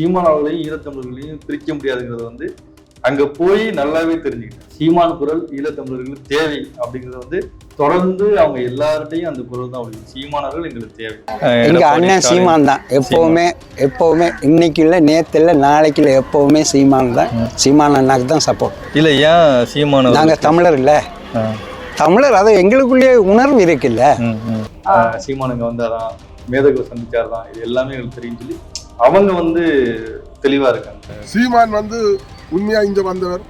சீமான் அவர்களையும் ஈழத்தமிழர்களையும் பிரிக்க முடியாதுங்கிறது வந்து அங்க போய் நல்லாவே தெரிஞ்சுக்கிட்டேன். சீமான் குரல் ஈழத்தமிழர்களுக்கு தேவை அப்படிங்கறது வந்து தொடர்ந்து அவங்க எல்லார்ட்டையும் அந்த குரல் தான் ஒழிக்கும் சீமானவர்கள் எங்களுக்கு தேவை. எங்க அண்ணன் சீமான் தான். எப்பவுமே எப்பவுமே இன்னைக்கு இல்லை நேத்து இல்லை நாளைக்கு இல்லை எப்பவுமே சீமான் தான். சீமான் அண்ணாக்கு தான் சப்போர்ட் இல்ல ஏன் சீமானவர் நாங்க தமிழர் இல்ல. தமிழர் அது எங்களுக்குள்ளேயே உணர்வு இருக்குல்ல. சீமானுங்க வந்தாதான் மேதகு சந்திச்சார்தான் இது எல்லாமே எங்களுக்கு தெரியும் சொல்லி அவங்க வந்து தெளிவா இருக்காங்க. சீமான் வந்து உண்மையா இங்க வந்தவர்.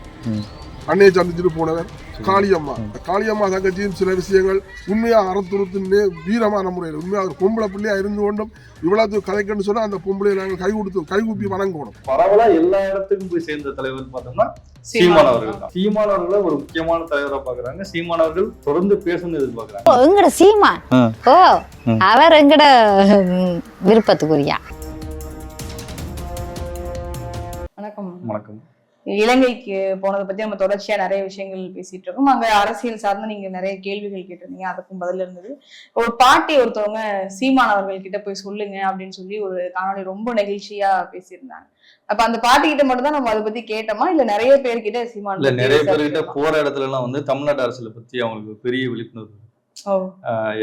அன்னையை சந்திச்சுட்டு போனவர் காளியம்மா. காளியம்மா தங்கச்சியும் சில விஷயங்கள் உண்மையா அறத்துறுத்து வீரமான முறையில் உண்மையா ஒரு பொம்பளை பிள்ளையா இருந்து கொண்டும் இவ்வளவு கதைக்கன்னு சொன்னா அந்த பொம்பளையை நாங்கள் கை கொடுத்து கை கூப்பி வணங்கணும். பரவலா எல்லா இடத்துக்கும் போய் சேர்ந்த தலைவர் பார்த்தோம்னா சீமான் அவர்கள் தான். சீமான் அவர்களை ஒரு முக்கியமான தலைவரா பாக்குறாங்க சீமான் அவர்கள் தொடர்ந்து பேசணும்னு எதிர்பார்க்கறாங்க. எங்கட சீமான். ஓ. அவர் எங்கட விருப்பத்துக்குரியா? வணக்கம். வணக்கம். இலங்கைக்கு போனதை பத்தி நம்ம தொடர்ச்சியா நிறைய விஷயங்கள் பேசிட்டு இருக்கோம். அங்க அரசியல் சார்ந்து நீங்க நிறைய கேள்விகள் கேட்டிருந்தீங்க. அதுக்கும் பதில் இருந்தது. ஒரு பாட்டி ஒருத்தவங்க சீமான் அவர்கள் கிட்ட போய் சொல்லுங்க அப்படின்னு சொல்லி ஒரு காணொளி ரொம்ப நெகிழ்ச்சியா பேசியிருந்தாங்க. அப்ப அந்த பாட்டி கிட்ட மட்டும் தான் நம்ம அதை பத்தி கேட்டோமா? இல்ல நிறைய பேர்கிட்ட சீமான் இல்ல நிறைய பேர்கிட்ட? போற இடத்துல எல்லாம் வந்து தமிழ்நாட்டு அரசியலை பத்தி அவங்களுக்கு பெரிய விழிப்புணர்வு.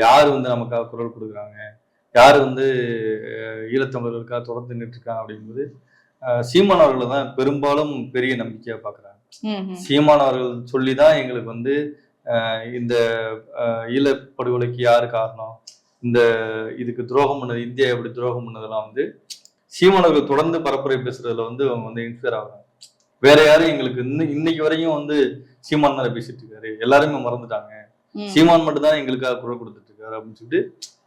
யார் வந்து நமக்காக குரல் கொடுக்குறாங்க? யார் வந்து ஈழத்தமிழர்களுக்காக தொடர்ந்து நின்று இருக்காங்க அப்படிங்கும்போது சீமான் அவர்களை தான் பெரும்பாலும் பெரிய நம்பிக்கையா பாக்குறாங்க. சீமான் அவர்கள் சொல்லி தான் எங்களுக்கு வந்து இந்த ஈழப்படுகொலைக்கு யாரு காரணம்? இந்த இதுக்கு துரோகம் பண்ணது இந்தியா எப்படி துரோகம் பண்ணதெல்லாம் வந்து சீமான் அவர்கள் தொடர்ந்து பரப்புரை பேசுறதுல வந்து அவங்க வந்து இன்ஸ்பயர் ஆகுறாங்க. வேற யாரும் எங்களுக்கு இன்னும் இன்னைக்கு வரையும் வந்து சீமான் தானே பேசிட்டு இருக்காரு. எல்லாருமே மறந்துட்டாங்க. சீமான் மட்டும் தான் எங்களுக்காக குரல் கொடுத்துட்டு இருக்காரு அப்படின்னு சொல்லிட்டு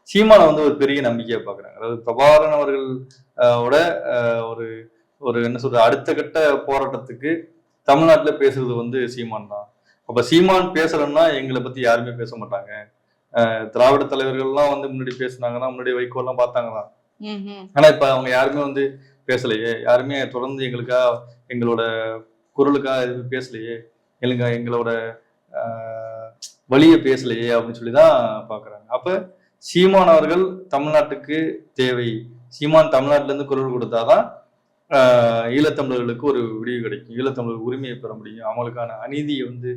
சீமானை வந்து ஒரு பெரிய நம்பிக்கையா பாக்குறாங்க. அதாவது பிரபாகரன் அவர்கள் ஆஹ் ஓட ஆஹ் ஒரு ஒரு என்ன சொல்றது அடுத்த கட்ட போராட்டத்துக்கு தமிழ்நாட்டுல பேசுறது வந்து சீமான் தான். அப்ப சீமான் பேசலன்னா எங்களை பத்தி யாருமே பேச மாட்டாங்க. திராவிட தலைவர்கள்லாம் வந்து முன்னாடி பேசுனாங்கன்னா முன்னாடி எல்லாம் பார்த்தாங்கதான் ம், ம். ஆனா இப்ப அவங்க யாருமே வந்து பேசலையே. யாருமே தொடர்ந்து எங்களுக்கா எங்களோட குரலுக்காக எதுவும் பேசலையே. எங்களுக்கு எங்களோட ஆஹ், வழியை பேசலையே அப்படின்னு சொல்லி தான் பாக்குறாங்க. அப்ப சீமான் அவர்கள் தமிழ்நாட்டுக்கு தேவை. சீமான் தமிழ்நாட்டுல இருந்து குரல் கொடுத்தாதான் ஈழத்தமிழர்களுக்கு ஒரு விடிவு கிடைக்கும். ஈழத்தமிழர் உரிமையை பெற முடியும். அவங்களுக்கான அநீதியை வந்து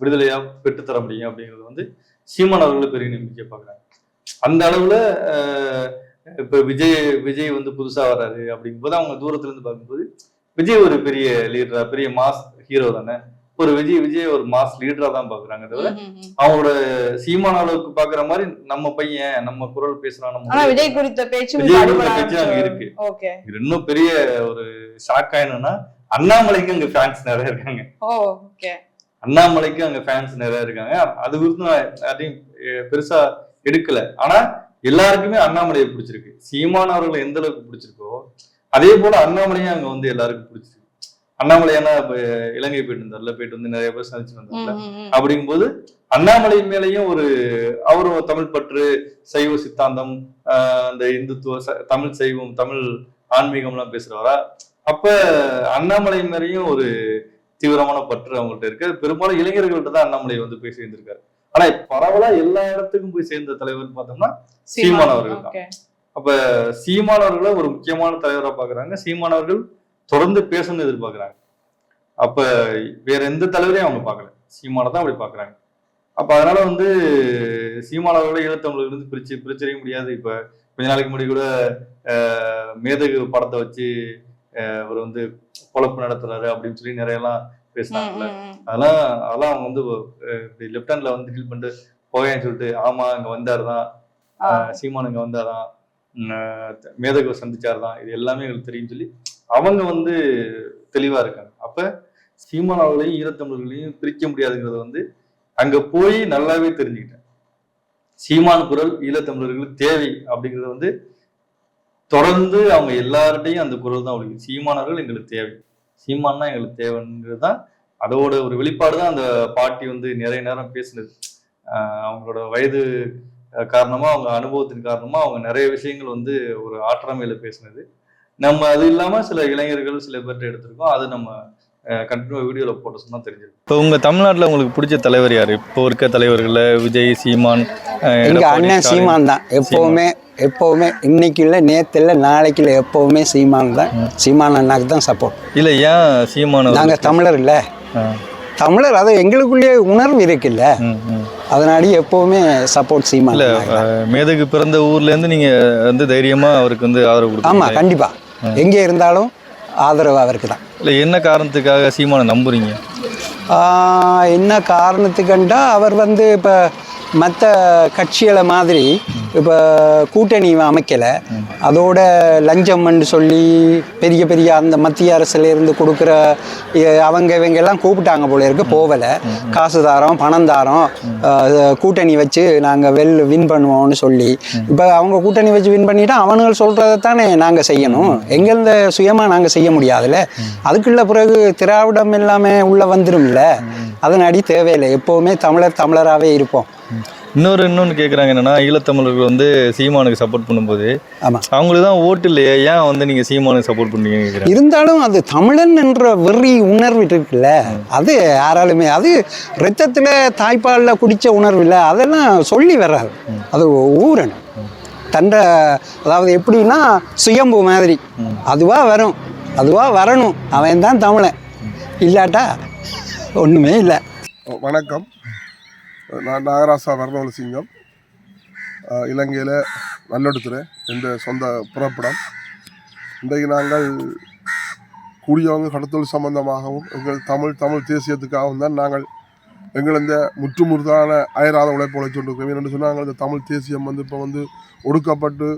விடுதலையாக விடுதலையா பெற்றுத்தர முடியும் அப்படிங்கிறது வந்து சீமான் அவர்கள் பெரிய நம்பிக்கை பார்க்குறாங்க. அந்த அளவுல இப்போ இப்ப விஜய் விஜய் வந்து புதுசா வராது அப்படிங்கும்போது அவங்க தூரத்துல இருந்து பார்க்கும்போது விஜய் ஒரு பெரிய லீடரா பெரிய மாஸ் ஹீரோ தானே. ஒரு விஜய் விஜய் ஒரு மாஸ் லீடரா தான் பாக்குறாங்க தவிர. அவங்களோட சீமான அளவுக்கு பாக்குற மாதிரி நம்ம பையன் நம்ம குரல் பேசுறான் நம்ம விஜய் குறித்த பேச்சு விஜய் குறித்த பேச்சு அங்க இருக்கு. இன்னும் பெரிய ஒரு ஷாக் ஆயினும்னா அண்ணாமலைக்கு அங்க ஃபேன்ஸ் நிறைய இருக்காங்க. அண்ணாமலைக்கு அங்க ஃபேன்ஸ் நிறைய இருக்காங்க. அது குறித்து அஹ், பெருசா எடுக்கல. ஆனா எல்லாருக்குமே அண்ணாமலையை பிடிச்சிருக்கு. சீமான் அவர்களை எந்த அளவுக்கு பிடிச்சிருக்கோ அதே போல அண்ணாமலையும் அங்க வந்து எல்லாருக்கும் பிடிச்சிருக்கு. அண்ணாமலை ஏன்னா இலங்கை போயிட்டு இருந்தார்ல போயிட்டு வந்து நிறைய பேர் சந்திச்சு வந்தார்ல. ம், ம், ம். அப்படிங்கும்போது அண்ணாமலை மேலேயும் ஒரு அவரும் தமிழ் பற்று சைவ சித்தாந்தம் அந்த இந்துத்துவ தமிழ் சைவம் தமிழ் ஆன்மீகம்லாம் பேசுறவரா? அப்ப அண்ணாமலை மேலேயும் ஒரு தீவிரமான பற்று அவங்கள்ட்ட இருக்கு. பெரும்பாலும் இளைஞர்கள்ட்ட தான் அண்ணாமலை வந்து போய் சேர்ந்திருக்காரு. ஆனா பரவலா எல்லா இடத்துக்கும் போய் சேர்ந்த தலைவர் பார்த்தோம்னா சீமான். அவர்கள் தான். அப்ப சீமானவர்களை ஒரு முக்கியமான தலைவரா பாக்குறாங்க. சீமானவர்கள் தொடர்ந்து பேசணும்னு எதிர்பார்க்கறாங்க. அப்ப வேற எந்த தலைவரையும் அவங்க பார்க்கல. சீமானை தான் அப்படி பாக்குறாங்க அப்ப அதனால வந்து சீமானவர்களை ஈழத்தமிழர்கள் இருந்து பிரிச்சு பிரிச்சிருக்க முடியாது. இப்ப கொஞ்ச நாளைக்கு முன்னாடி கூட மேதகு படத்தை வச்சு அவர் வந்து பொழப்பு நடத்துறாரு அப்படின்னு சொல்லி நிறைய எல்லாம் பேசினாங்கல்ல அதெல்லாம் அதெல்லாம் அவங்க வந்து லெப்ட் ஹேண்ட்ல வந்து டீல் பண்ணிட்டு போயேன்னு சொல்லிட்டு ஆமா இங்க வந்தாரு தான் சீமான் இங்க வந்தாதான். மேதகு சந்திச்சார் தான் இது எல்லாமே எங்களுக்கு தெரியும் சொல்லி அவங்க வந்து தெளிவா இருக்காங்க. அப்ப சீமானாவிலையும் ஈழத்தமிழர்களையும் பிரிக்க முடியாதுங்கிறத வந்து அங்க போய் நல்லாவே தெரிஞ்சுக்கிட்டேன். சீமான் குரல் ஈழத்தமிழர்களுக்கு தேவை அப்படிங்கிறது வந்து தொடர்ந்து அவங்க எல்லார்ட்டையும் அந்த குரல் தான் ஒழிக்கும் சீமானவர்கள் எங்களுக்கு தேவை. சீமான்னா எங்களுக்கு தேவைங்கிறது தான் அதோட ஒரு வெளிப்பாடு தான் அந்த பாட்டி வந்து நிறைய நேரம் பேசினது. அவங்களோட வயது காரணமாக காரணமா அவங்க அனுபவத்தின் காரணமா அவங்க நிறைய விஷயங்கள் வந்து ஒரு ஆற்றமையில் பேசினது. நம்ம அது இல்லாம சில இளைஞர்கள் சில பேர்ட்ட எடுத்திருக்கோம். அது நம்ம கண்டினியூ வீடியோவில் போட்டு சொன்னா தெரிஞ்சிடும். இப்போ உங்க தமிழ்நாட்டுல உங்களுக்கு பிடிச்ச தலைவர் யாரு? இப்போ இருக்க தலைவர்கள்ல விஜய் சீமான் அஹ், எங்க எடப்பாடி, அண்ணன். சீமான் தான். எப்பவுமே எப்பவுமே இன்னைக்கு இல்லை நேத்து இல்லை நாளைக்கு இல்லை எப்பவுமே சீமான் தான். சீமான் அண்ணாக்கு தான் சப்போர்ட் இல்ல ஏன் சீமான் நாங்க அவர்களுக்கு? தமிழர் இல்லை. தமிழர் அது எங்களுக்குள்ளேயே உணர்வு இருக்குல்ல. அதனாடி எப்பவுமே சப்போர்ட் சீமான் மேதகு பிறந்த ஊர்ல இருந்து நீங்க வந்து தைரியமா அவருக்கு வந்து ஆதரவு ஆமா கொடுக்கீங்க கண்டிப்பா. எங்கே இருந்தாலும் ஆதரவு அவருக்கு தான் இல்ல என்ன காரணத்துக்காக சீமானை நம்புறீங்க? என்ன காரணத்துக்கண்டா அவர் வந்து இப்போ மற்ற கட்சிகளை மாதிரி இப்போ கூட்டணி அமைக்கலை. அதோட லஞ்சம்னு சொல்லி பெரிய பெரிய அந்த மத்திய அரசுலேருந்து கொடுக்குற அவங்க இவங்க எல்லாம் கூப்பிட்டாங்க போல இருக்கு போகலை காசு தாரோம் பணம் தாரோம் கூட்டணி வச்சு நாங்கள் வெல் வின் பண்ணுவோம்னு சொல்லி. இப்போ அவங்க கூட்டணி வச்சு வின் பண்ணிட்டா அவனுங்கள் சொல்கிறத தானே நாங்கள் செய்யணும். எங்கேருந்து சுயமாக நாங்கள் செய்ய முடியாதுல்ல. அதுக்குள்ள பிறகு திராவிடம் எல்லாமே உள்ளே வந்துடும்ல அதன் அடி தேவையில்லை. எப்போவுமே தமிழர் தமிழராகவே இருப்போம். இன்னொரு இன்னொன்னு கேக்குறாங்க என்னன்னா ஈழத்தமிழர்கள் வந்து சீமானுக்கு சப்போர்ட் பண்ணும்போது ஆமா. அவங்களுக்கு தான் ஓட்டு இல்லையே ஏன் வந்து நீங்க சீமானுக்கு சப்போர்ட் கேக்குறாங்க. இருந்தாலும் அது தமிழன் என்ற வெறி உணர்வு இருக்குல்ல அது யாராலுமே அது ரத்தத்தில் தாய்ப்பாலில் குடித்த உணர்வு இல்லை அதெல்லாம் சொல்லி வராது. அது ஊரணும். தண்ட அதாவது எப்படின்னா சுயம்பு மாதிரி. அதுவா வரும். அதுவா வரணும். அவன் தான் தமிழன் இல்லாட்டா ஒன்றுமே இல்லை. வணக்கம். நான் நாகராசா வர்ணவல சிங்கம். இலங்கையில் நல்லெடுத்துறை என்ற சொந்த புறப்படம். இன்றைக்கு நாங்கள் கூடியவங்க கடத்தல் சம்பந்தமாகவும் எங்கள் தமிழ் தமிழ் தேசியத்துக்காகவும் தான் நாங்கள் எங்கள் இந்த முற்றுமுறுதான அயராத உழைப்பு உழைச்சுட்டு என்று சொன்னால் இந்த தமிழ் தேசியம் வந்து இப்போ வந்து ஒடுக்கப்பட்டு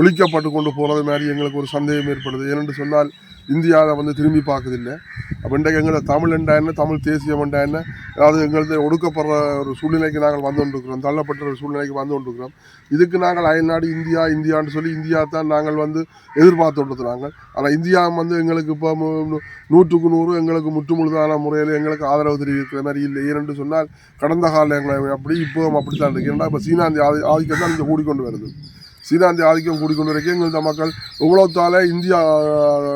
ஒழிக்கப்பட்டு கொண்டு போகிறது மாதிரி எங்களுக்கு ஒரு சந்தேகம் ஏற்படுது. ஏனென்று சொன்னால் இந்தியாவை வந்து திரும்பி பார்க்குதில்லை. அப்போ இன்றைக்கு எங்களை தமிழ் என்றா என்ன? தமிழ் தேசியம் என்றா என்ன? அதாவது எங்களது ஒடுக்கப்படுற ஒரு சூழ்நிலைக்கு நாங்கள் வந்து கொண்டிருக்கிறோம். தள்ளப்பட்ட ஒரு சூழ்நிலைக்கு வந்து கொண்டிருக்கிறோம். இதுக்கு நாங்கள் அயல்நாடு இந்தியா இந்தியான்னு சொல்லி இந்தியா தான் நாங்கள் வந்து எதிர்பார்த்து நாங்கள் ஆனால் இந்தியா வந்து எங்களுக்கு இப்போ நூற்றுக்கு நூறு எங்களுக்கு முற்றுமுழுதான முறையில் எங்களுக்கு ஆதரவு தெரிவிக்கிற மாதிரி இல்லை. ஏனென்று சொன்னால் கடந்த காலங்கள் அப்படி இப்போவும் அப்படி தான் இருக்கு. ஏன்னா இப்போ சீனா ஆதி ஆதிக்கம் தான் இங்கே கூடிக்கொண்டு வருது. சீனாந்தி ஆதிக்கம் கூடிக்கொண்டு வரைக்கும் மக்கள் இவ்வளோத்தால இந்தியா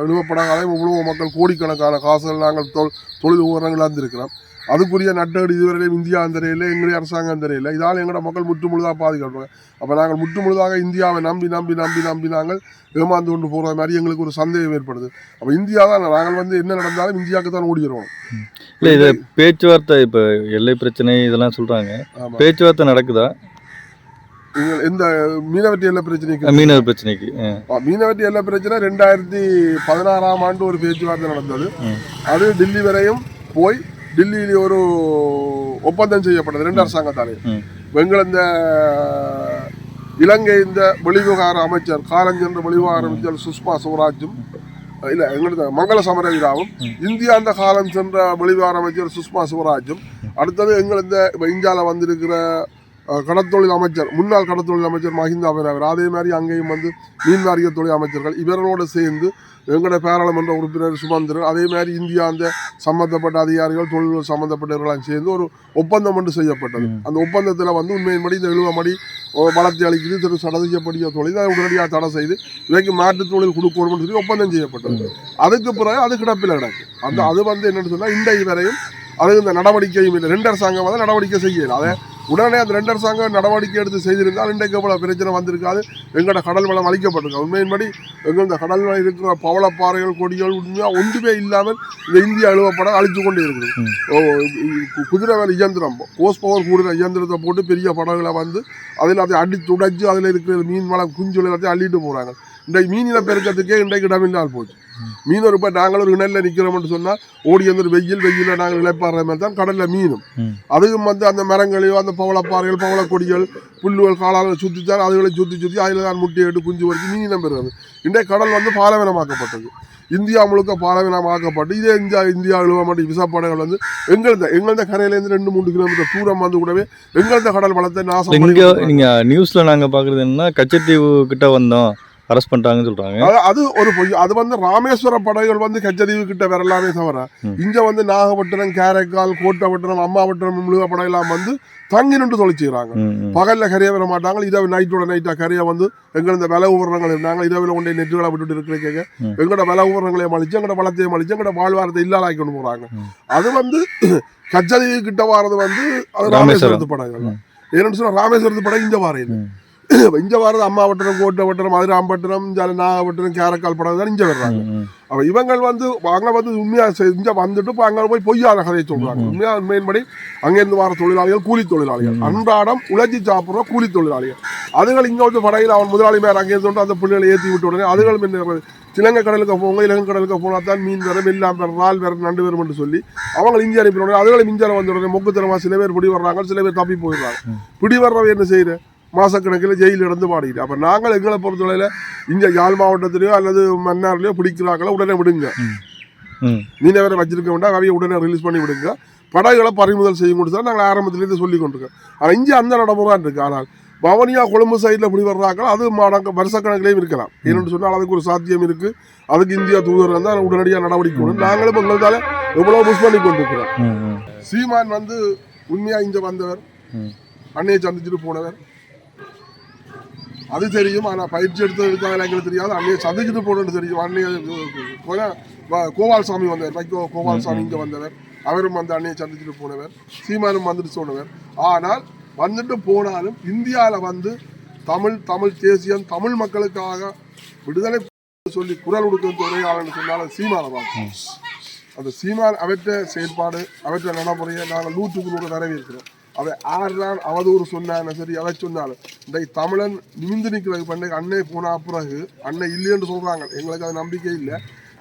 எழுவப்படாத இவ்வளோ மக்கள் கோடிக்கணக்கான காசுகள் நாங்கள் தொ தொழில் உபகரணங்கள் இருந்திருக்கிறோம். அதுக்குரிய நட்டேடு இதுவரையிலும் இந்தியா தெரியல எங்களுடைய அரசாங்கம் தெரியல இதால் எங்களோட மக்கள் முற்று முழுதாக பாதிக்கப்படுறாங்க அப்போ நாங்கள் முற்று முழுதாக இந்தியாவை நம்பி நம்பி நம்பி நம்பி நாங்கள் ஏமாந்து கொண்டு போகிற மாதிரி எங்களுக்கு ஒரு சந்தேகம் ஏற்படுது. அப்போ இந்தியா தான் நாங்கள் வந்து என்ன நடந்தாலும் இந்தியாவுக்கு தான் ஓடிடுவோம் இல்ல இது பேச்சுவார்த்தை இப்ப எல்லை பிரச்சனை இதெல்லாம் சொல்றாங்க. ஆமாம் பேச்சுவார்த்தை நடக்குதா? எந்த மீனவற்றி எல்லா பிரச்சனைக்கு மீனவர் பிரச்சனைக்கு மீனவற்றி எல்லா பிரச்சனை ரெண்டாயிரத்தி பதினாறாம் ஆண்டு ஒரு பேச்சுவார்த்தை நடந்தது. அது டெல்லி வரையும் போய் டெல்லியில் ஒரு ஒப்பந்தம் செய்யப்பட்டது ரெண்டு அரசாங்கத்தாலே. எங்கள் இந்த இலங்கை இந்த வெளிவிவகார அமைச்சர் காலஞ்சென்ற வெளிவிவகார அமைச்சர் சுஷ்மா சுவராஜும் இல்ல எங்களது மங்கள சமரவீராவும் இந்தியா அந்த காலம் சென்ற வெளிவிவகார அமைச்சர் சுஷ்மா சுவராஜும் அடுத்தது எங்கள் இந்த இந்தியாவில் வந்திருக்கிற கடத்தொழில் அமைச்சர் முன்னாள் கடத்தொழில் அமைச்சர் மஹிந்தா அவர் அதே மாதிரி அங்கேயும் வந்து மீன் வாரிய தொழில் அமைச்சர்கள் இவர்களோடு சேர்ந்து எங்களோட பாராளுமன்ற உறுப்பினர் சுமந்திரன் அதே மாதிரி இந்தியா அந்த சம்பந்தப்பட்ட அதிகாரிகள் தொழில்கள் சம்பந்தப்பட்டவர்களாம் சேர்ந்து ஒரு ஒப்பந்தம் ஒன்று செய்யப்பட்டது. அந்த ஒப்பந்தத்தில் வந்து உண்மையின்படி இந்த இழுவமடி வளர்ச்சி அளிக்குது திரு சடதிக்கப்படிய தொழில் அதை உடனடியாக தடை செய்து இவைக்கு மாற்றுத் தொழில் கொடுக்கணும்னு சொல்லி ஒப்பந்தம் செய்யப்பட்டது. அதுக்கு பிறகு அது கிடப்பில் கிடக்கு அந்த அது வந்து என்னன்னு சொன்னால் இன்றைக்கு வரையும் அது இந்த நடவடிக்கையும் இல்லை. ரெண்டு அரசாங்கம் வந்து நடவடிக்கை செய்யல. அதை உடனே அந்த ரெண்டு அரசாங்கம் நடவடிக்கை எடுத்து செய்திருந்தால் இன்றைக்கு இவ்வளோ பிரச்சனை வந்திருக்காது. எங்களோட கடல் வளம் அளிக்கப்பட்டிருக்கு உண்மையின்படி எங்கள் இந்த கடல் வளம் இருக்கிற பவளப்பாறைகள் கொடிகள் உண்மையாக ஒன்றுமே இல்லாமல் இந்த இந்தியா அழுவப்பட அழித்து கொண்டே இருக்குது. குதிரை வேலை இயந்திரம் கோஸ் பவர் கூடுற இயந்திரத்தை போட்டு பெரிய படகுல வந்து அதில் அதை அடித்து உடைச்சு அதில் இருக்கிற மீன் வளம் குஞ்சு எல்லாத்தையும் அள்ளிட்டு போகிறாங்க இன்றைக்கு மீனின பெருக்கத்துக்கே இன்றைக்கு இடமில்லால் போச்சு. மீன் ஒரு இப்போ நாங்கள் ஒரு இணையில் நிற்கிறோம்னு சொன்னால் ஓடி வந்து ஒரு வெயில் வெயிலில் நாங்கள் இழைப்பாடுற மாதிரி தான் கடலில் மீனும். அதுவும் வந்து அந்த மரங்களையோ அந்த பவளப்பாறைகள் பவளக்கொடிகள் புல்லுகள் காளான்கள் சுற்றி தான் அதுகளை சுற்றி சுற்றி அதில் தான் முட்டையை எடுத்து குஞ்சு வரைக்கும் மீனினம் பெறுறது. இன்றைக்கு கடல் வந்து பாலைவனமாக்கப்பட்டது. இந்தியா முழுக்க பாலைவனமாக்கப்பட்டு இதே இந்தியா இந்தியா இழுவமட்டி விசப்படைகள் வந்து எங்களது எங்களது கரையிலேருந்து ரெண்டு மூணு கிலோமீட்டர் தூரம் வந்து கூடவே எங்களது கடல் வளத்தை நாசம் இங்க பண்ணி நீங்க நியூஸ்ல நாங்க பாக்குறது என்னன்னா கச்சத்தீவு கிட்ட வந்தோம். அரெஸ்ட் பண்ணிட்டாங்கன்னு சொல்றாங்க அது- ஒரு பொய் அது வந்து ராமேஸ்வர படைகள் வந்து கச்சதீவு கிட்ட வரலாமே தவிர. இங்க வந்து நாகப்பட்டினம் காரைக்கால் கோட்டப்பட்டினம் அம்மாவட்டினம் முழுக படையெல்லாம் வந்து தங்கி நின்று தொலைச்சுக்கிறாங்க. பகல்ல கரைய வர மாட்டாங்க இரவு நைட்டோட நைட்டா கரைய வந்து எங்க இந்த வில உபகரணங்கள் இருந்தாங்க இரவில் கொண்டே நெட்டுகளை விட்டுட்டு இருக்கிற ம். எங்களோட வில உபகரணங்களையும் அழிச்சு எங்களோட வளத்தையும் அழிச்சு எங்களோட வாழ்வாரத்தை இல்லாதாக்கி கொண்டு போறாங்க ம். அது வந்து கச்சதீவு கிட்ட வாரது வந்து அது. ராமேஸ்வரத்து படைகள் ம். ஏன்னு சொன்னா ராமேஸ்வரத்து படை இங்க வாரையில் ம். இங்க வாரது அம்மாவட்டினம் கோட்டப்பட்டினம் மதுராம்பட்டினம் ஜல நாகப்பட்டினம் கேரக்கால் படம் தான் இங்க வர்றாங்க. அப்ப இவங்கள் வந்து அங்க வந்து உண்மையா செ- இங்க வந்துட்டு இப்ப அங்க போய் பொய்யான கதையை சொல்றாங்க ம். உண்மையா உண்மையின்படி அங்கிருந்து வர தொழிலாளிகள் கூலி தொழிலாளிகள். அன்றாடம் உழைச்சி சாப்பிடுற கூலி தொழிலாளிகள் அதுகள் இங்க வந்து படையில் அவன் முதலாளி மேல அங்கே இருந்து அந்த பிள்ளைகளை ஏற்றி விட்ட உடனே அதுகளும் என்ன இலங்கை கடலுக்கு போங்க இலங்கை கடலுக்கு போனா தான் மீன் வரும் எல்லாம் வரும் இறால் வரும் நண்டு வரும் என்று சொல்லி அவங்க இங்கே அனுப்பி உடனே அதுகளும் இஞ்சால வந்த உடனே மொக்குத்தனமா சில பேர் பிடி வர்றாங்க சில பேர் தப்பி போயிடுறாங்க. பிடி வர்றவ என்ன செய்யுற மாசக்கணக்கில் ஜெயிலில் இருந்து பாடிட்டு. அப்ப நாங்கள் எங்களை பொறுத்தவரையில இங்க யாழ் மாவட்டத்திலேயோ அல்லது மன்னார்லயோ பிடிக்கிறாங்களோ உடனே விடுங்க. மீனவரை வச்சிருக்க வேண்டாம் அவைய உடனே ரிலீஸ் பண்ணி விடுங்க. படகுகளை பறிமுதல் செய்ய முடிச்சா நாங்கள் ஆரம்பத்திலேருந்து சொல்லி கொண்டிருக்கோம். ஆனால் இங்கே அந்த நடைமுறை தான் இருக்கு. ஆனால் பவனியா கொழும்பு சைடில் இப்படி வர்றாங்களோ அது மடங்கு வருஷக்கணக்கிலையும் இருக்கலாம். ஏன்னு சொன்னால் அதுக்கு ஒரு சாத்தியம் இருக்கு. அதுக்கு இந்தியா தூதர் இருந்தால் உடனடியாக நடவடிக்கை எடுக்கணும். நாங்களும் எங்களுக்கால எவ்வளோ புஷ் பண்ணி கொண்டிருக்கிறோம். சீமான் வந்து உண்மையா இங்க வந்தவர். அன்னையை சந்திச்சுட்டு போனவர். அது தெரியும் ஆனா பயிற்சி எடுத்ததுக்காக எங்களுக்கு தெரியாது. அன்னையை சந்திச்சுட்டு போனது தெரியும். அன்னைய கொ- வ- கோபால்சாமி வந்தவர். வைகோ கோபால்சாமி இங்க வந்தவர். அவரும் வந்து அன்னையை சந்திச்சுட்டு போனவர். சீமானும் வந்துட்டு சொன்னவர். ஆனால் வந்துட்டு போனாலும் இந்தியால வந்து தமிழ் தமிழ் தேசியம் தமிழ் மக்களுக்காக விடுதலை சொல்லி குரல் கொடுக்க ஒரே ஆளுன்னு சொன்னாலும் சீமான தான் அந்த சீமான் அவற்ற செயல்பாடு அவற்ற நடைமுறையை நாங்கள் நூற்றுக்கு நூறு வரவேற்கிறோம் அவன் ஆறுதான் அவதூறு சொன்னாலும் சரி எதை சொன்னாலும். இன்றைக்கு தமிழன் நிமிந்து நிற்கிறது பண்ணை அன்னை போன பிறகு அன்னை இல்லைன்னு சொல்றாங்க. எங்களுக்கு அது நம்பிக்கை இல்லை.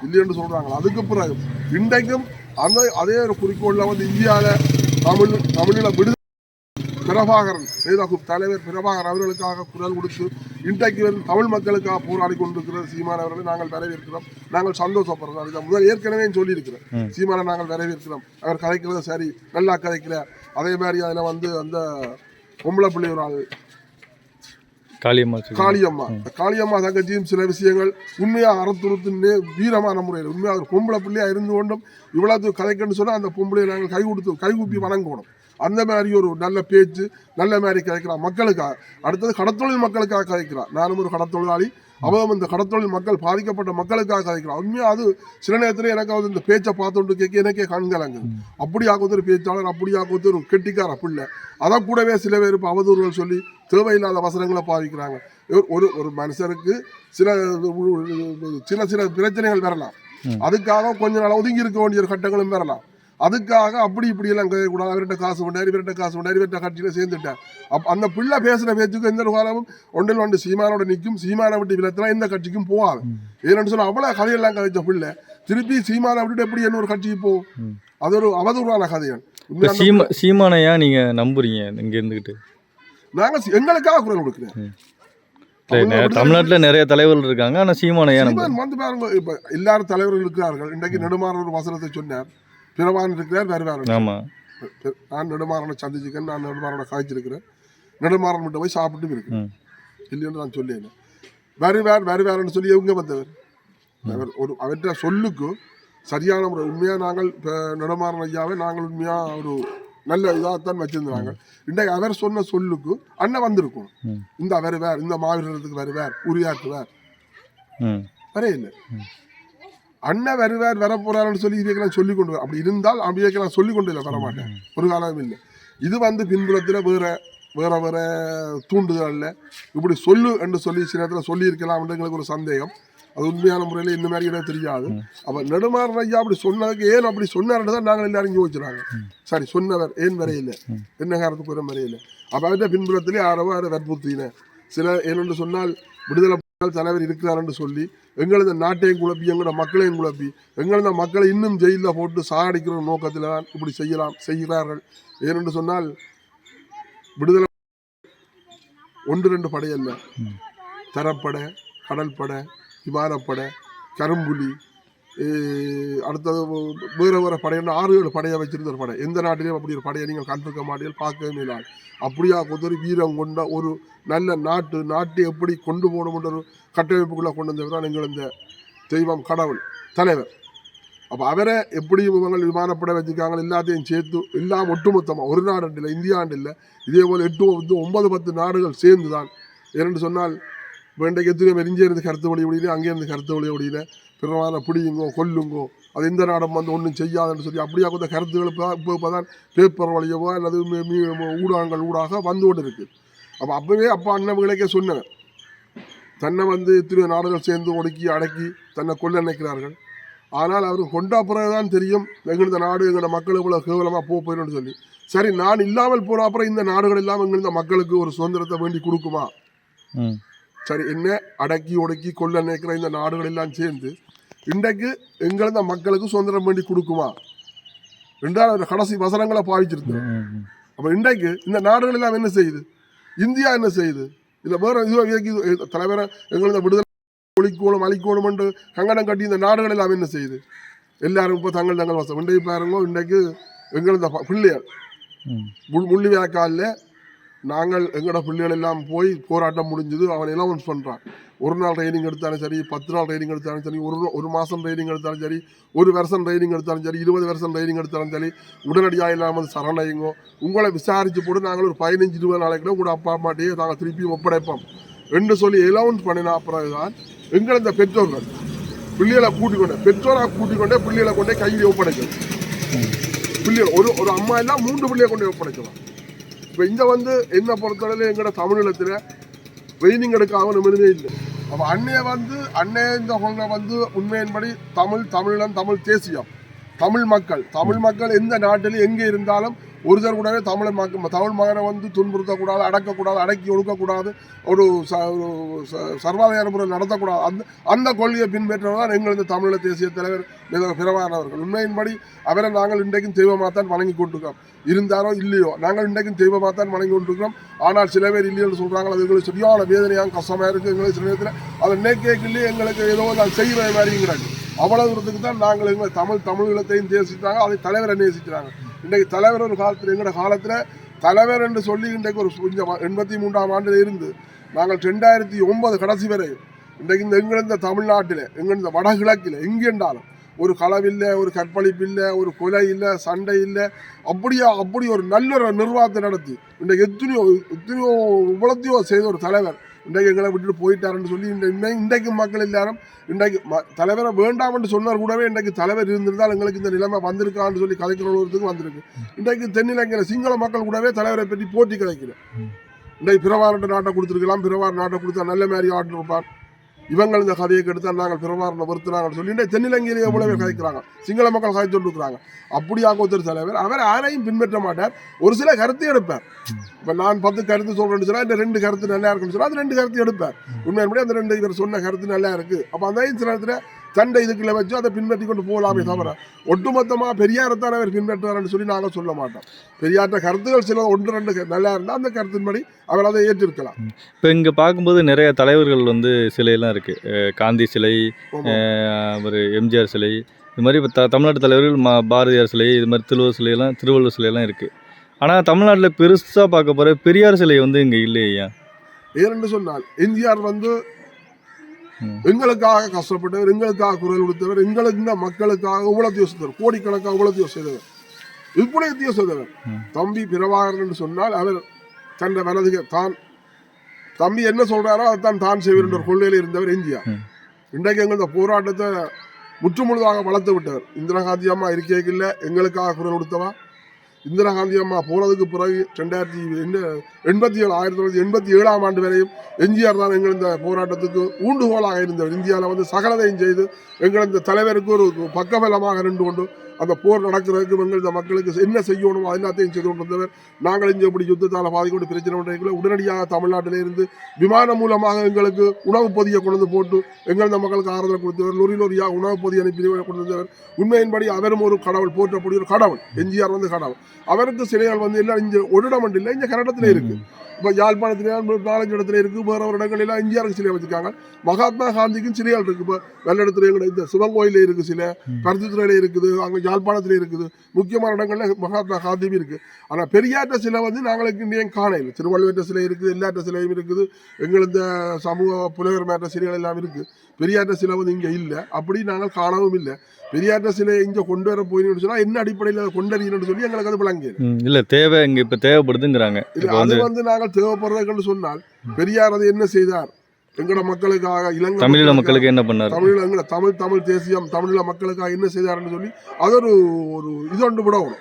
இல்லைன்னு சொல்றாங்க. அதுக்கு பிறகு இன்றைக்கும் அந்த அதே ஒரு குறிக்கோளில் வந்து இந்தியாவில் தமிழ் தமிழில் விடுதலை பிரபாகரன் வேதாகு தலைவர் பிரபாகரன் அவர்களுக்காக குரல் கொடுத்து இன்றைக்கு வந்து தமிழ் மக்களுக்காக போராடி கொண்டிருக்கிற சீமான் அவர்களை நாங்கள் வரவேற்கிறோம். நாங்கள் சந்தோஷப்படுறோம். முதல் ஏற்கனவே சொல்லியிருக்கிறோம். சீமானை நாங்கள் வரவேற்கிறோம். அவர் கதைக்கிறது சரி நல்லா கதைக்கிறார் அதே மாதிரி அதில் வந்து அந்த பொம்பளை பிள்ளை ஒரு ஆள். காளியம்மா காளியம்மா. காளியம்மா தங்கச்சியும் சில விஷயங்கள் உண்மையா அறத்துறுத்து நே- வீரமான முறையில் உண்மையா ஒரு பொம்பளை பிள்ளையா இருந்து கொண்டும் இவ்வளவு கதைக்கன்னு சொன்னா அந்த பொம்பளையை நாங்கள் கை கொடுத்து கை கூப்பி வணங்கணும். அந்த மாதிரி ஒரு நல்ல பேச்சு நல்ல மாதிரி கதைக்கிறான் மக்களுக்காக. அடுத்தது கடத்தொழில் மக்களுக்காக கதைக்கிறான். நானும் ஒரு கடத்தொழிலாளி. அவன் இந்த கடத்தொழில் மக்கள் பாதிக்கப்பட்ட மக்களுக்காக கதைக்கிறான். உண்மையா அது? சில நேரத்தில் எனக்கு வந்து இந்த பேச்சை பார்த்துட்டு கேட்க எனக்கே கண்கலங்குது அப்படி ஆக்குவது ஒரு பேச்சாளர் அப்படி ஆக்குவது ஒரு கெட்டிக்கார பிள்ளை. அதை கூடவே சில பேர் இப்போ அவதூறுகள் சொல்லி தேவையில்லாத வசனங்களை பாதிக்கிறாங்க. ஒரு- ஒரு மனுஷருக்கு சில சில சில பிரச்சனைகள் வரலாம். அதுக்காக கொஞ்ச நாள் ஒதுங்கி இருக்க வேண்டிய ஒரு கட்டங்களும் வரலாம். அதுக்காக அப்படி இப்படி எல்லாம் கேட்கக்கூடாது அவர்கிட்ட காசு பண்ணார் இவர்கிட்ட காசு பண்ணார் இவர்கிட்ட கட்சியில சேர்ந்துட்டார். அப்ப அந்த பிள்ளை பேசுற பேச்சுக்கு எந்த காலமும் ஒன்றில் ஒன்று சீமானோட நிற்கும் சீமானை விட்டு விலத்தினா எந்த கட்சிக்கும் போகாது. ஏன்னு சொன்னா அவ்வளவு கதையெல்லாம் கதைச்ச பிள்ளை திருப்பி சீமானை விட்டுட்டு எப்படி என்ன ஒரு கட்சிக்கு போகும். அது ஒரு அவதூறான கதையன். சீமா சீமானையா நீங்க நம்புறீங்க இங்க இருந்துகிட்டு? நாங்க சி- எங்களுக்காக குரல் கொடுக்கிறேன். தமிழ்நாட்டுல நிறைய தலைவர்கள் இருக்காங்க ஆனா சீமானையா வந்து பாருங்க இப்ப எல்லாரும் தலைவர்கள் இருக்கிறார்கள். இன்றைக்கு நெடுமாறன் ஒரு வசனத்தை சொன்னார். பிரபான் இருக்கிறார் வருவார் ஆமா. நான் நெடுமாறனை சந்திச்சுக்கேன் நான் நெடுமாறனை காய்ச்சிருக்கிறேன். நெடுமாறன் மட்டும் போய் சாப்பிட்டு இருக்கு. ம். இல்லைன்னு நான் சொல்லேன். வருவார் வருவார்னு சொல்லி இவங்க வந்தவர்? அவர் ஒரு அவற்ற சொல்லுக்கு சரியான முறை உண்மையாக நாங்கள் இப்போ நெடுமாறன் ஐயாவை நாங்கள் உண்மையாக ஒரு நல்ல இதாகத்தான் வச்சிருந்தாங்க. இன்றைக்கு அவர் சொன்ன சொல்லுக்கு அண்ணன் வந்திருக்கும். இந்த வருவார் இந்த மாவீரத்துக்கு வருவார் உரியாற்றுவார் ம். வரே இல்லை. அண்ணன் வருவார் வர போறாருன்னு சொல்லி இவைக்கெல்லாம் சொல்லி கொண்டு வர அப்படி இருந்தால் அவைக்கெல்லாம் சொல்லி கொண்டு இல்லை வர மாட்டேன் ஒரு காலம் இல்லை. இது வந்து பின்புலத்தில் வேற வேற வேற தூண்டுதல்ல இப்படி சொல்லு என்று சொல்லி சில நேரத்தில் சொல்லியிருக்கலாம் எங்களுக்கு ஒரு சந்தேகம். அது உண்மையான முறையில் இந்த மாதிரி எனக்கு தெரியாது. அப்ப நெடுமாறன் ஐயா அப்படி சொன்னதுக்கு ஏன் அப்படி சொன்னார்னு தான் நாங்கள் எல்லாரும் யோசிச்சுறாங்க சரி சொன்னவர் ஏன் வரையில? என்ன காரணத்துக்கு ஒரு வரையில? அப்ப அவர்கிட்ட பின்புலத்திலே யாரோ யாரை வற்புறுத்தின சில ஏனென்று சொன்னால் விடுதலை தலைவர் இருக்கிறார் என்று சொல்லி எங்களது நாட்டையும் குழப்பி எங்களோட மக்களையும் குழப்பி எங்களது மக்களை இன்னும் ஜெயிலில் போட்டு சாகடிக்கிற நோக்கத்தில் தான் இப்படி செய்யலாம் செய்கிறார்கள். ஏனென்று சொன்னால் விடுதலை ஒன்று ரெண்டு படையல்ல தரப்படை கடல் படை விமானப்படை கரும்புலி அடுத்தது வேறு வேறு படையன்னு ஆறு ஏழு படையை வச்சிருந்த ஒரு படை. எந்த நாட்டிலையும் அப்படி ஒரு படையை நீங்கள் கண்டிருக்க மாட்டீர்கள் பார்க்கவே இல்லை. அப்படியா ஒரு வீரம் கொண்ட ஒரு நல்ல நாட்டு நாட்டை எப்படி கொண்டு போகணும்ன்ற ஒரு கட்டமைப்புக்குள்ளே கொண்டு வந்தவர் தான் எங்கள் இந்த தெய்வம் கடவுள் தலைவர். அப்போ அவரை எப்படியும் இவங்க விமானப்படை வச்சுருக்காங்க எல்லாத்தையும் சேர்த்து எல்லாம் ஒட்டுமொத்தமாக ஒரு நாடு இல்லை இந்தியாண்டு இல்லை இதே போல் எட்டு ஒன்பது பத்து நாடுகள் சேர்ந்து தான் ஏனென்று சொன்னால் வேண்டைக்கு எத்தனையோ பேர் இங்கே இருந்து கருத்து வழி முடியல அங்கே இருந்து கருத்து வழி முடியல பிறவான பிடியுங்கோ கொல்லுங்கோ. அது எந்த நாடும் வந்து ஒன்றும் செய்யாதுன்னு சொல்லி அப்படியா கொஞ்சம் கருத்துக்கள் இப்போ இப்போ தான் பேப்பர் வழியவோ அல்லது மீ- ஊடகங்கள் ஊடாக வந்து கொண்டு இருக்கு அப்போ அப்போவே அப்பா அண்ணன் சொன்னேன் தன்னை வந்து இத்தனை நாடுகள் சேர்ந்து ஒடுக்கி அடக்கி தன்னை கொல்ல நினைக்கிறார்கள். ஆனால் அவர் கொண்டா பிறகுதான் தெரியும் எங்களது நாடு எங்களோட மக்கள் இவ்வளோ கேவலமாக போக போயிடும்னு சொல்லி. சரி நான் இல்லாமல் போன அப்புறம் இந்த நாடுகள் எல்லாம் எங்களது மக்களுக்கு ஒரு சுதந்திரத்தை வேண்டி கொடுக்குமா? ம். சரி என்ன அடக்கி ஒடுக்கி கொள்ள நினைக்கிற இந்த நாடுகள் எல்லாம் சேர்ந்து இன்றைக்கு எங்களது மக்களுக்கு சுதந்திரம் வேண்டி கொடுக்குமா? ரெண்டாவது கடைசி வசனங்களை பாவிச்சிருந்தோம். அப்போ இன்றைக்கு இந்த நாடுகள் எல்லாம் என்ன செய்யுது? இந்தியா என்ன செய்யுது? இல்லை வேற இது இதுக்கு இது தலைவரை எங்களது விடுதலை ஒழிக்கோணும் அழிக்கோணும் என்று கங்கணம் கட்டி இந்த நாடுகள் எல்லாம் என்ன செய்யுது? எல்லாரும் இப்போ தங்கள் தங்கள் வசம் இன்றைக்கு பாருங்க இன்றைக்கு எங்களது ப- பிள்ளைகள் நாங்கள் எங்களோட பிள்ளைகள் எல்லாம் போய் போராட்டம் முடிஞ்சது அவன் அலௌன்ஸ் பண்ணுறான் ஒரு நாள் ட்ரைனிங் எடுத்தாலும் சரி பத்து நாள் ட்ரைனிங் எடுத்தாலும் சரி ஒரு ஒரு மாதம் ட்ரைனிங் எடுத்தாலும் சரி ஒரு வருஷம் ட்ரைனிங் எடுத்தாலும் சரி இருபது வருஷம் ட்ரைனிங் எடுத்தாலும் சரி உடனடியாக இல்லாமல் சரணடையுங்கோ உங்களை விசாரித்து போட்டு நாங்கள் ஒரு பதினஞ்சு இருபது நாளைக்கு கூட அப்பா அம்மாட்டையே நாங்கள் திருப்பி ஒப்படைப்போம். என்று சொல்லி அலௌன்ஸ் பண்ணினா பிறகுதான் எங்கள் இந்த பெற்றோர்கள் பிள்ளைகளை கூட்டிக் கொண்டு பெற்றோராக கூட்டிக் பிள்ளைகளை கொண்டே கையில் ஒப்படைக்கணும். பிள்ளைகள் ஒரு ஒரு அம்மா எல்லாம் மூன்று பிள்ளையை கொண்டு ஒப்படைக்கலாம். இப்போ இங்கே வந்து என்ன பொறுத்தவரையில எங்களோட தமிழகத்தில் ட்ரைனிங் எடுக்காமல் நிமிடமே இல்லை. அப்போ அன்னைய வந்து அன்னைய இந்த கொள்கை வந்து உண்மையின்படி தமிழ் தமிழன் தமிழ் தேசியம். தமிழ் மக்கள் தமிழ் மக்கள் எந்த நாட்டிலும் எங்கே இருந்தாலும் ஒருத்தர் கூடவே தமிழ் மக்கள் தமிழ் மகனை வந்து துன்புறுத்தக்கூடாது அடக்கக்கூடாது அடக்கி ஒடுக்கக்கூடாது ஒரு ச ஒரு ச- சர்வாதிகார முறை நடத்தக்கூடாது. அந்த அந்த கொள்கையை பின்பற்றவர் தான் எங்களது தமிழக தேசிய தலைவர் பிறவானவர்கள் உண்மையின்படி அவரை நாங்கள் இன்றைக்கும் தெய்வமாகத்தான் வணங்கி கொண்டிருக்கோம் இருந்தாரோ இல்லையோ நாங்கள் இன்றைக்கும் தெய்வமாகத்தான் வணங்கி கொண்டிருக்கிறோம். ஆனால் சில பேர் இல்லைன்னு சொல்கிறாங்க அது எங்களுக்கு சரியான வேதனையாக கஷ்டமாக இருக்குது எங்களுக்கு சில நேரத்தில் அதை நினைக்கலையே எங்களுக்கு ஏதோ நான் செய்கிற மாதிரிங்கிறாங்க. அவ்வளவு தூரத்துக்கு தான் நாங்கள் எங்களை தமிழ் தமிழகத்தையும் நேசித்தாங்க அதை தலைவரை நேசிக்கிறாங்க இன்றைக்கு தலைவர் ஒரு காலத்தில் எங்களோட காலத்தில் தலைவர் என்று சொல்லி இன்றைக்கு ஒரு கொஞ்சம் எண்பத்தி மூன்றாம் ஆண்டில் இருந்து நாங்கள் ரெண்டாயிரத்தி ஒன்பது கடைசி வரை இன்றைக்கு இந்த எங்கிருந்த தமிழ்நாட்டில் எங்கிருந்த வடகிழக்கில் எங்கேண்டாலும் ஒரு களவில்லை ஒரு கற்பழிப்பு இல்லை ஒரு கொலை இல்லை சண்டை இல்லை அப்படியா அப்படி ஒரு நல்ல ஒரு நிர்வாகத்தை நடத்தி இன்றைக்கு எத்தனையோ எத்தனையோ இவ்வளத்தையோ செய்த ஒரு தலைவர் இன்றைக்கு எங்களை விட்டுட்டு போயிட்டாருன்னு சொல்லி இந்த இன்றைக்கு மக்கள் எல்லாரும் இன்றைக்கு ம தலைவரை வேண்டாம் என்று சொன்னார் கூடவே இன்றைக்கு தலைவர் இருந்திருந்தால் எங்களுக்கு இந்த நிலைமை வந்திருக்கான்னு சொல்லி கதைக்கிறவர்களுக்கு வந்திருக்கு. இன்றைக்கு தென்னிலங்கையில் சிங்கள மக்கள் கூடவே தலைவரை பற்றி போட்டி கிடைக்கிறேன் இன்றைக்கு பிரவாரண்ட நாட்டை கொடுத்துருக்கலாம். பிறவார் நாட்டை கொடுத்தா நல்ல மாதிரி ஆட்டிருப்பார் இவங்கள் இந்த கதையை கெடுத்தால் நாங்கள் பிரபாரணை பொறுத்துனாங்கன்னு சொல்லி இன்றைக்கு தென்னிலங்கையிலேயே எவ்வளவு கதைக்கிறாங்க? சிங்கள மக்கள் கதைத்து இருக்கிறாங்க அப்படியாக ஒருத்தர் தலைவர் அவர் யாரையும் பின்பற்ற மாட்டார். ஒரு சில கருத்து எடுப்பார். இப்போ நான் பத்து கருத்து சொல்றேன்னு சொன்னால் இந்த ரெண்டு கருத்து நல்லா இருக்குன்னு சொன்னால் அது ரெண்டு கருத்து எடுப்பார். உண்மையின்படி அந்த ரெண்டு இவர் சொன்ன கருத்து நல்லா இருக்கு. அப்போ அந்த சில நேரத்தில் சண்டை இதுக்குள்ள வச்சு அதை பின்பற்றி கொண்டு போகலாமே தவிர ஒட்டுமொத்தமாக பெரியாரத்தான் அவர் பின்பற்றுவார்னு சொல்லி நாங்கள் சொல்ல மாட்டோம். பெரியார்ட்ட கருத்துகள் சில ஒன்று ரெண்டு நல்லா இருந்தால் அந்த கருத்தின்படி அவர் அதை ஏற்றிருக்கலாம். இப்போ இங்கே பார்க்கும்போது நிறைய தலைவர்கள் வந்து சிலையெல்லாம் இருக்குது காந்தி சிலை. ஒரு எம்ஜிஆர் சிலை இது மாதிரி இப்போ த தமிழ்நாட்டு தலைவர்கள் மா பாரதியார் சிலை இது மாதிரி திருவள்ளுவர் சிலையெல்லாம் திருவள்ளுவர் சிலையெல்லாம் இருக்குது ஆனால் தமிழ்நாட்டில் பெருசாக பார்க்க போகிற பெரியார் சிலை வந்து இங்கே இல்லையா ஏனென்று சொன்னால் எம்ஜிஆர் வந்து. எங்களுக்காக கஷ்டப்பட்டவர் எங்களுக்காக குரல் கொடுத்தவர் எங்களுக்கு இந்த மக்களுக்காக இவ்வளவு செய்தவர் கோடிக்கணக்காக இவ்வளவு செய்தவர். இப்படி செய்தவர். தம்பி பிரபாகரன் என்று சொன்னால் அவர் தன் வலதுக தான். தம்பி என்ன சொல்றாரோ அதைத்தான் தான் செய்வார் என்ற ஒரு கொள்கையில் இருந்தவர் ம். இன்றைக்கு எங்கள் இந்த போராட்டத்தை முற்றுமுழுதாக வளர்த்து விட்டவர். இந்திரா காந்தி அம்மா இருக்கையில் எங்களுக்காக குரல் கொடுத்தவா? இந்திரா காந்தி அம்மா போனதுக்கு பிறகு ரெண்டாயிரத்தி எண்பத்தி ஏழு ஆயிரத்தி தொள்ளாயிரத்தி எண்பத்தி ஏழாம் ஆண்டு வரையும் எம்ஜிஆர் தான் எங்கள் இந்த போராட்டத்துக்கு ஊண்டுகோலாக இருந்தவர். இந்தியாவில் வந்து சகலதையும் செய்து எங்கள் இந்த தலைவருக்கு ஒரு பக்கபலமாக நின்று கொண்டு அந்த போர் நடக்கிறதுக்கு எங்கள் இந்த மக்களுக்கு என்ன செய்யணுமோ எல்லாத்தையும் செய்து கொண்டு நாங்கள் இங்கே இப்படி யுத்தத்தால் பாதிக்கொண்டு பிரச்சனை பண்ணுறீங்களோ உடனடியாக தமிழ்நாட்டிலே இருந்து விமானம் மூலமாக எங்களுக்கு உணவு பொதியை கொண்டு வந்து போட்டு எங்கள் இந்த மக்களுக்கு ஆறுதல் கொடுத்தவர். லொரி லொரியாக உணவு பொதி அனுப்பி கொண்டு வந்தவர் உண்மையின்படி அவரும் ஒரு கடவுள் போற்றக்கூடிய ஒரு கடவுள் எம்ஜிஆர் வந்து கடவுள். அவருக்கு சிலைகள் வந்து எல்லாம் இங்கே ஒரு இடம் இல்லை இங்கே கரடத்தில் இருக்குது இப்போ யாழ்ப்பாணத்துல நாலஞ்சு இடத்துல இருக்கு. வேற ஒரு இடங்கள்லாம் எம்ஜிஆருக்கு சிலை வச்சிருக்காங்க. மகாத்மா காந்திக்கும் சிலைகள் இருக்கு. இப்போ வெள்ளடத்துல எங்க இந்த சிவன் கோயில இருக்கு சிலை. கருத்துத்துறையில இருக்குது. அங்கே யாழ்ப்பாணத்துல இருக்குது. முக்கியமான இடங்கள்ல மகாத்மா காந்தியும் இருக்கு. ஆனால் பெரியாற்ற சிலை வந்து நாங்களுக்கு இன்றையும் காணையில் திருவள்ளுவற்ற சிலை இருக்குது எல்லாற்ற சிலையும் இருக்குது. எங்கள் இந்த சமூக புலவர் மேற்ற சிலைகள் எல்லாம் இருக்கு. பெரியாற்ற சிலை வந்து இங்கே இல்லை. அப்படி நாங்கள் காணவும் இல்லை. பெரியாற்ற சிலை இங்கே கொண்டு வர போயின்னு சொன்னால் என்ன அடிப்படையில் அதை கொண்டறியணும்னு சொல்லி எங்களுக்கு அது விளங்கியது. ம், இல்ல தேவை இங்க இப்ப தேவைப்படுதுங்கிறாங்க. அது வந்து நாங்கள் தேவைப்படுறதுன்னு சொன்னால் பெரியார் அது என்ன செய்தார்? எங்கட மக்களுக்காக இலங்கை தமிழீழ மக்களுக்கு என்ன பண்ணாரு? தமிழ் எங்கட தமிழ் தமிழ் தேசியம் தமிழீழ மக்களுக்காக என்ன செய்தார்னு சொல்லி அது ஒரு ஒரு இது ஒன்று விடவும்.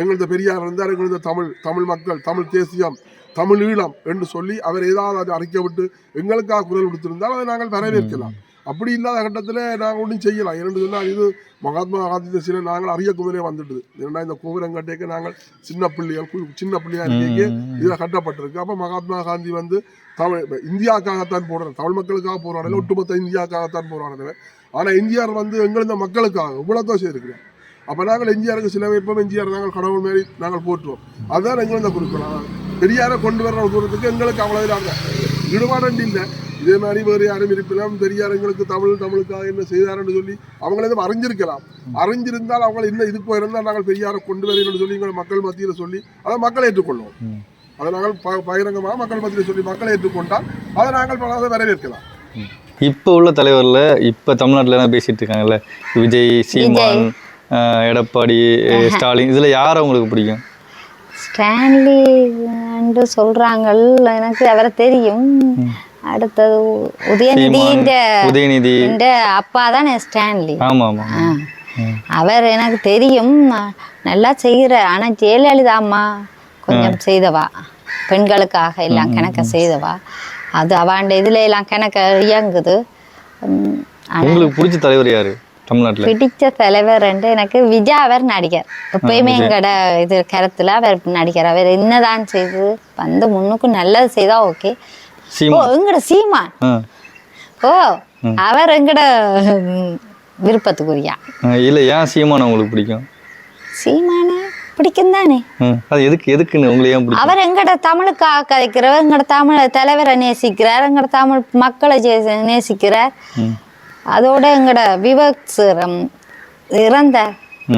எங்களது பெரியார் இருந்தார் எங்களது தமிழ் தமிழ் மக்கள் தமிழ் தேசியம் தமிழ் ஈழம் என்று சொல்லி அவர் ஏதாவது அதை அறிக்கை விட்டு எங்களுக்காக குரல் கொடுத்திருந்தால் அதை நாங்கள் வரவேற்கலாம். அப்படி இல்லாத கட்டத்தில் நாங்கள் ஒன்றும் செய்யலாம். ஏன்னு சொன்னால் இது மகாத்மா காந்தி சிலை நாங்கள் அறிய குமரே வந்துட்டுது. ஏன்னா இந்த கோபுரங்கட்டைக்கு நாங்கள் சின்ன பிள்ளைகள் சின்ன பிள்ளையா இருக்கீங்க இதில் கட்டப்பட்டிருக்கு. அப்போ மகாத்மா காந்தி வந்து தமிழ் இந்தியாவுக்காகத்தான் போடுறாரு தமிழ் மக்களுக்காக போராடல ஒட்டுமொத்த இந்தியாவுக்காகத்தான் போராடுறவர் ஆனால் எம்ஜிஆர் வந்து எங்களது மக்களுக்காக இவ்வளோ செய்திருக்கிறார். அப்போ நாங்கள் எம்ஜிஆருக்கு சில வைப்போம் எம்ஜிஆர் நாங்கள் கடவுள் மாரி நாங்கள் போற்றுவோம். அதுதான் எங்களது குறிக்கோள். பெரியாரை கொண்டு வர்ற தூரத்துக்கு எங்களுக்கு அவ்வளோ நாங்கள் ஈடுபாடு இல்லை. இதே மாதிரி வேறு யாரும் இருப்பிலாம் பெரியார் எங்களுக்கு தமிழ் தமிழுக்காக என்ன செய்தாருன்னு சொல்லி அவங்கள எதுவும் அறிஞ்சிருக்கலாம். அறிஞ்சிருந்தால் அவங்க இன்னும் இதுக்கு போயிருந்தால் நாங்கள் பெரியாரை கொண்டு வரணும்னு சொல்லி எங்களை மக்கள் மத்தியில் சொல்லி அதை மக்கள் ஏற்றுக்கொள்வோம். அதை நாங்கள் ப- பகிரங்கமாக மக்கள் மத்தியில் சொல்லி மக்களை ஏற்றுக்கொண்டால் அதை நாங்கள் பல- அதை வரவேற்கலாம். இப்போ உள்ள தலைவர்ல இப்ப தமிழ்நாட்டுல என்ன பேசிட்டு இருக்காங்கல்ல. விஜய் சீமான் எடப்பாடி ஸ்டாலின் இதுல யார் உங்களுக்கு பிடிக்கும்? ஸ்டான்லி என்று சொல்றாங்கள். எனக்கு அவரை தெரியும். அடுத்தது உதயநிதின்ற உதயநிதி அப்பா தானே ஸ்டான்லி. ஆமா. அவர் எனக்கு தெரியும். நல்லா செய்கிற ஆனா ஜெயலலிதா அம்மா கொஞ்சம் செய்தவா? பெண்களுக்காக எல்லாம் கணக்க செய்தவா? அது அவாண்ட இதுல எல்லாம் கணக்க இயங்குது. உங்களுக்கு பிடிச்ச தலைவர் யாரு? தமிழ்நாட்டுல. பிடிச்ச தலைவர் என்று எனக்கு விஜய் அவர் நடிகர். எப்பயுமே எங்கட இது கருத்துல அவர் நடிகர். அவர் என்னதான் செய்து வந்து முன்னுக்கு நல்லது செய்தா ஓகே. ஓ எங்கட சீமான். ஓ அவர் எங்கட விருப்பத்துக்குரியா? இல்ல ஏன் சீமான் உங்களுக்கு பிடிக்கும்? சீமான பிடிக்கும் தானே? அது எதுக்கு எதுக்குன்னு உங்களுக்கு ஏன் பிடிக்கும்? அவர் எங்கட தமிழுக்காக கதைக்கிறவர்? எங்கட தமிழ் தலைவரை நேசிக்கிறார்? எங்கட தமிழ் மக்களை நேசிக்கிறார். அதோட எங்கட விவக்சரம் இறந்தார்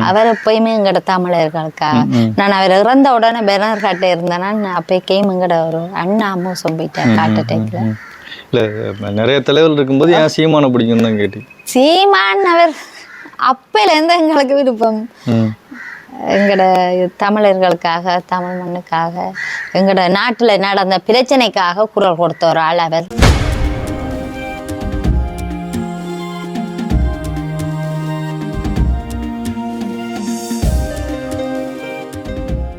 அவர் எப்பயுமே எங்கட தமிழர்களுக்காக நான் அவர் இறந்த உடனே பெனர் காட்ட இருந்தேன்னா அப்பயும் எங்கட ஒரு அண்ணா மோசம் போயிட்டார் காட்ட டைப்ல இல்ல நிறைய தலைவர்கள் இருக்கும்போது ஏன் சீமானை பிடிக்கும் தான் கேட்டி சீமான் அவர் அப்பையில இருந்து எங்களுக்கு விருப்பம். எங்கட தமிழர்களுக்காக தமிழ் மண்ணுக்காக எங்கட நாட்டுல நடந்த பிரச்சனைக்காக குரல் கொடுத்த ஒரு ஆள் அவர்.